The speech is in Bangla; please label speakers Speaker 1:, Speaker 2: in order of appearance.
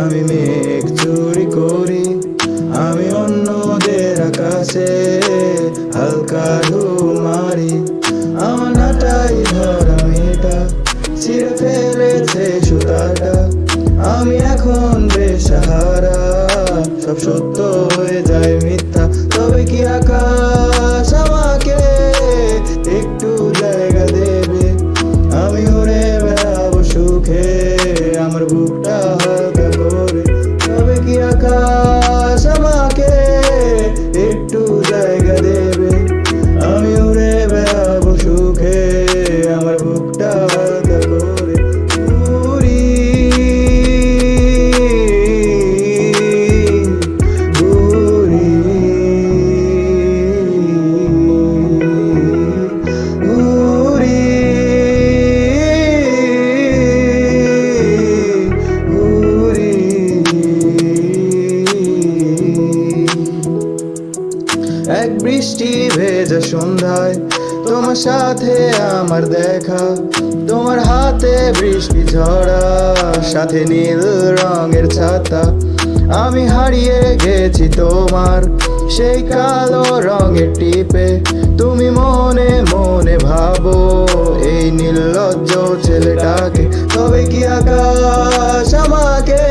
Speaker 1: আমি মেঘ চুরি করি, আমি অন্যদের আকাশে হালকা ধু মারি। আমার নাটাই ধরা মেয়েটা চির ফেলেছে সুতাটা। আমি এখন বেসাহারা সব সত্য এক বৃষ্টি ভেজা সন্ধ্যায়, তোমার সাথে আমার দেখা। তোমার হাতে বৃষ্টি ঝরা, সাথে নীল রঙের ছাতা। আমি হারিয়ে গেছি তোমার সেই কালো রঙের টিপে। তুমি মনে মনে ভাবো, এই নির্লজ্জ ছেলেটাকে। তবে কি আকাশ আমাকে